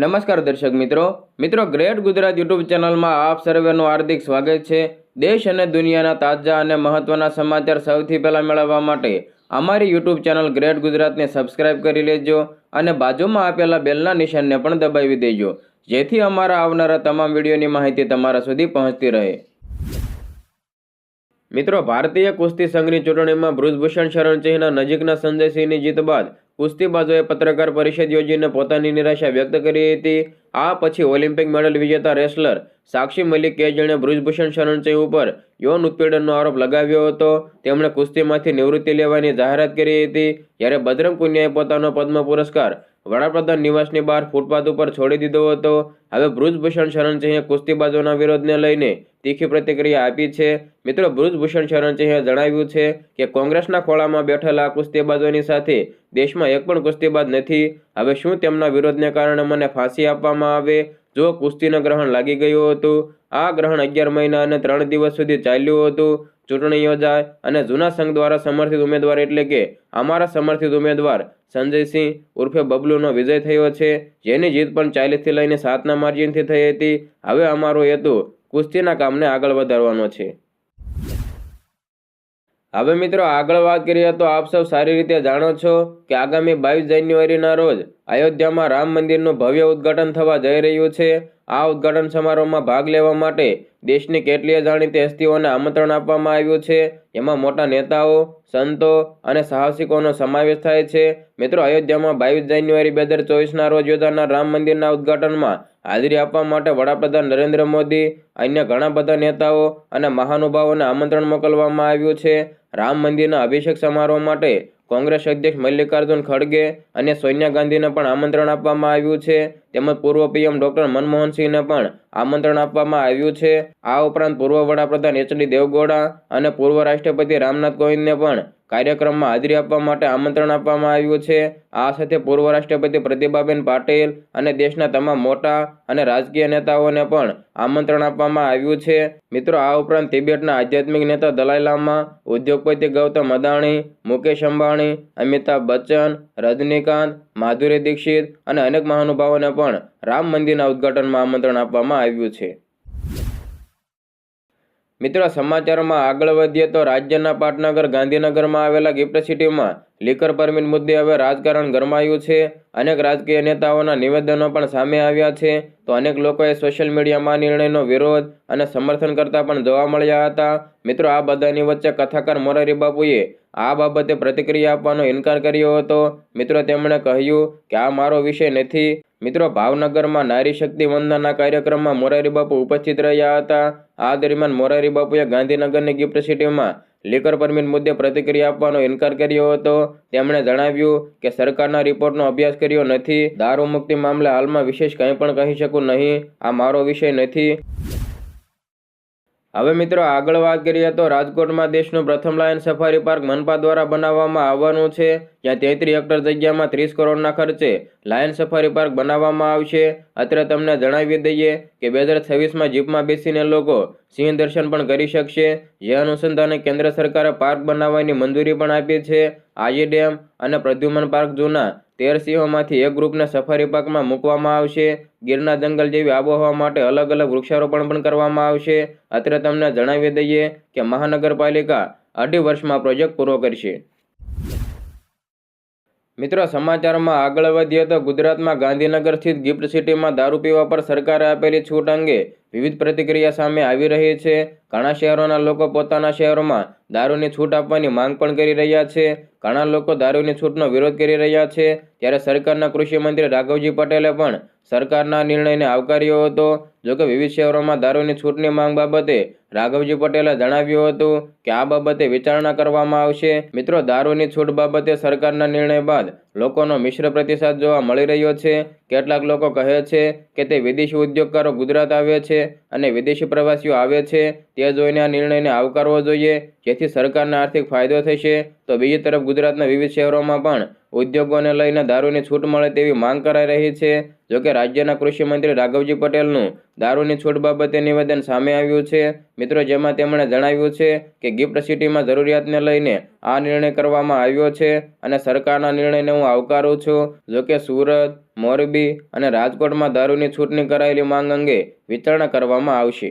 નમસ્કાર દર્શક મિત્રો. મિત્રો, ગ્રેટ ગુજરાત યુટ્યુબ ચેનલમાં આપ સર્વેનું હાર્દિક સ્વાગત છે. દેશ અને દુનિયાના તાજા અને મહત્ત્વના સમાચાર સૌથી પહેલાં મેળવવા માટે અમારી યુટ્યુબ ચેનલ ગ્રેટ ગુજરાતને સબસ્ક્રાઇબ કરી લેજો અને બાજુમાં આપેલા બેલના નિશાનને પણ દબાવી દેજો. જેથી અમારા આવનારા તમામ વિડીયોની માહિતી તમારા સુધી પહોંચતી રહે. મિત્રો, ભારતીય કુસ્તી સંઘની ચૂંટણીમાં બ્રુજભૂષણ શરણસિંહના નજીકના સંજયસિંહની જીત બાદ કુસ્તીબાજોએ પત્રકાર પરિષદ યોજીને પોતાની નિરાશા વ્યક્ત કરી હતી. આ પછી ઓલિમ્પિક મેડલ વિજેતા રેસલર સાક્ષી મલિકે જેણે બ્રુજભૂષણ શરણસિંહ ઉપર યૌન ઉત્પીડનનો આરોપ લગાવ્યો હતો, તેમણે કુસ્તીમાંથી નિવૃત્તિ લેવાની જાહેરાત કરી હતી. જ્યારે બજરંગ પુનિયાએ પોતાનો પદ્મ પુરસ્કાર વડાપ્રધાન નિવાસની બહાર ફૂટપાથ ઉપર છોડી દીધો હતો. હવે બ્રુજભૂષણ શરણસિંહે કુસ્તીબાજોના વિરોધને લઈને તીખી પ્રતિક્રિયા આપી છે. મિત્રો બ્રુજભૂષણ શરણસિંહે જણાવ્યું છે કે કોંગ્રેસના ખોળામાં બેઠેલા કુસ્તીબાજોની સાથે દેશમાં એક પણ કુસ્તીબાજ નથી. હવે શું તેમના વિરોધને કારણે મને ફાંસી આપવામાં આવે? જો કુસ્તીનું ગ્રહણ લાગી ગયું હતું, આ ગ્રહણ અગિયાર મહિના અને ત્રણ દિવસ સુધી ચાલ્યું હતું. ચૂંટણી યોજાય અને જૂના સંઘ દ્વારા સમર્થિત ઉમેદવાર એટલે કે અમારા સમર્થિત ઉમેદવાર સંજયસિંહ ઉર્ફે બબલુનો વિજય થયો છે. જેની જીત પણ ચાલીસથી લઈને સાતના માર્જિનથી થઈ હતી. હવે અમારો હેતુ કુસ્તીના કામને આગળ વધારવાનો છે. હવે મિત્રો આગળ વાત કરીએ તો આપ સૌ સારી રીતે જાણો છો કે આગામી બાવીસ જાન્યુઆરીના રોજ અયોધ્યામાં રામ મંદિરનું ભવ્ય ઉદ્ઘાટન થવા જઈ રહ્યું છે. આ ઉદ્ઘાટન સમારોહમાં ભાગ લેવા માટે દેશની કેટલીય જાણીતી હસ્તીઓને આમંત્રણ આપવામાં આવ્યું છે? એમાં મોટા નેતાઓ, સંતો અને સાહસિકોનો સમાવેશ થાય છે. મિત્રો, અયોધ્યામાં બાવીસ જાન્યુઆરી બે હજાર ચોવીસના રોજ યોજાનાર રામ મંદિરના ઉદ્ઘાટનમાં હાજરી આપવા માટે વડાપ્રધાન નરેન્દ્ર મોદી, અન્ય ઘણા બધા નેતાઓ અને મહાનુભાવોને આમંત્રણ મોકલવામાં આવ્યું છે. રામ મંદિરના અભિષેક સમારોહ માટે કોંગ્રેસ અધ્યક્ષ મલ્લિકાર્જુન ખડગે અને સોનિયા ગાંધીને પણ આમંત્રણ આપવામાં આવ્યું છે. તેમજ પૂર્વ પીએમ ડોક્ટર મનમોહનસિંહને પણ આમંત્રણ આપવામાં આવ્યું છે. આ ઉપરાંત પૂર્વ વડાપ્રધાન એચડી દેવગૌડા અને પૂર્વ રાષ્ટ્રપતિ રામનાથ કોવિંદને પણ કાર્યક્રમમાં હાજરી આપવા માટે આમંત્રણ આપવામાં આવ્યું છે. આ સાથે પૂર્વ રાષ્ટ્રપતિ પ્રતિભાબેન પાટીલ અને દેશના તમામ મોટા અને રાજકીય નેતાઓને પણ આમંત્રણ આપવામાં આવ્યું છે. મિત્રો, આ ઉપરાંત તિબેટના આધ્યાત્મિક નેતા દલાઈ લામા, ઉદ્યોગપતિ ગૌતમ અદાણી, મુકેશ અંબાણી, અમિતાભ બચ્ચન, રજનીકાંત, માધુરી દીક્ષિત અને અનેક મહાનુભાવોને પણ રામ મંદિરના ઉદ્ઘાટનમાં આમંત્રણ આપવામાં આવ્યું છે. મિત્રો સમાચારમાં આગળ વધીએ તો રાજ્યના પાટનગર ગાંધીનગરમાં આવેલા ગિફ્ટ સિટીમાં લીકર પરમિટ મુદ્દે હવે રાજકારણ ગરમાયું છે. અનેક રાજકીય નેતાઓના નિવેદનો પણ સામે આવ્યા છે. તો અનેક લોકોએ સોશિયલ મીડિયામાં નિર્ણયનો વિરોધ અને સમર્થન કરતા પણ જોવા મળ્યા હતા. મિત્રો, આ બધાની વચ્ચે કથાકાર મોરારી બાપુએ આ બાબતે પ્રતિક્રિયા આપવાનો ઇનકાર કર્યો હતો. મિત્રો, તેમણે કહ્યું કે આ મારો વિષય નથી. મિત્રો, ભાવનગરમાં નારી શક્તિ વંદના કાર્યક્રમમાં મોરારી બાપુ ઉપસ્થિત રહ્યા હતા. આ દરમિયાન મોરારી બાપુએ ગાંધીનગરની ગિફ્ટ સિટીમાં લીકર પરમિટ મુદ્દે પ્રતિક્રિયા આપવાનો ઇનકાર કર્યો હતો. તેમણે જણાવ્યું કે સરકારના રિપોર્ટનો અભ્યાસ કર્યો નથી. દારૂ મુક્તિ મામલે હાલમાં વિશેષ કંઈ પણ કહી શકું નહીં. આ મારો વિષય નથી. હવે મિત્રો આગળ વાત કરીએ તો રાજકોટમાં દેશનું પ્રથમ લાયન સફારી પાર્ક મનપા દ્વારા બનાવવામાં આવવાનું છે, જ્યાં તેત્રીસ હેક્ટર જગ્યામાં ત્રીસ કરોડના ખર્ચે લાયન સફારી પાર્ક બનાવવામાં આવશે. અત્રે તમને જણાવી દઈએ કે બે હજાર છવ્વીસમાં જીપમાં બેસીને લોકો સિંહ દર્શન પણ કરી શકશે. જે અનુસંધાને કેન્દ્ર સરકારે પાર્ક બનાવવાની મંજૂરી પણ આપી છે. આજી ડેમ અને પ્રદ્યુમન પાર્ક જૂના તેર સિંહોમાંથી એક ગ્રુપને સફારી પાર્કમાં મૂકવામાં આવશે. ગીરના જંગલ જેવી આબોહવા માટે અલગ અલગ વૃક્ષારોપણ પણ કરવામાં આવશે. અત્રે તમને જણાવી દઈએ કે મહાનગરપાલિકા અઢી વર્ષમાં પ્રોજેક્ટ પૂરો કરશે. મિત્રો, સમાચારમાં આગળ વધીએ તો ગુજરાતમાં ગાંધીનગર સ્થિત ગિફ્ટ સિટીમાં દારૂ પીવા પર સરકારે આપેલી છૂટ અંગે વિવિધ પ્રતિક્રિયા સામે આવી રહી છે. ઘણા શહેરોના લોકો પોતાના શહેરોમાં દારૂની છૂટ આપવાની માંગ પણ કરી રહ્યા છે. ઘણા લોકો દારૂની છૂટનો વિરોધ કરી રહ્યા છે. ત્યારે સરકારના કૃષિ મંત્રી રાઘવજી પટેલે પણ સરકારના નિર્ણયને આવકાર્યો હતો. જોકે વિવિધ શહેરોમાં દારૂની છૂટની માંગ બાબતે રાઘવજી પટેલે જણાવ્યું હતું કે આ બાબતે વિચારણા કરવામાં આવશે. મિત્રો, દારૂની છૂટ બાબતે સરકારના નિર્ણય બાદ લોકોનો મિશ્ર પ્રતિસાદ જોવા મળી રહ્યો છે. કેટલાક લોકો કહે છે કે તે વિદેશી ઉદ્યોગકારો ગુજરાત આવે છે અને વિદેશી પ્રવાસીઓ આવે છે. તે જોઈને આ નિર્ણયને આવકારવો જોઈએ. જેથી સરકારને આર્થિક ફાયદો થશે. તો બીજી તરફ ગુજરાતના વિવિધ શહેરોમાં પણ ઉદ્યોગોને લઈને દારૂની છૂટ મળે તેવી માંગ કરાઈ રહી છે. જોકે રાજ્યના કૃષિમંત્રી રાઘવજી પટેલનું દારૂની છૂટ બાબતે નિવેદન સામે આવ્યું છે. મિત્રો, જેમાં તેમણે જણાવ્યું છે કે ગિફ્ટ સિટીમાં જરૂરિયાતને લઈને આ નિર્ણય કરવામાં આવ્યો છે અને સરકારના નિર્ણયને હું આવકારું છું. જોકે સુરત, મોરબી અને રાજકોટમાં દારૂની છૂટની કરાયેલી માંગ અંગે વિચારણા કરવામાં આવશે.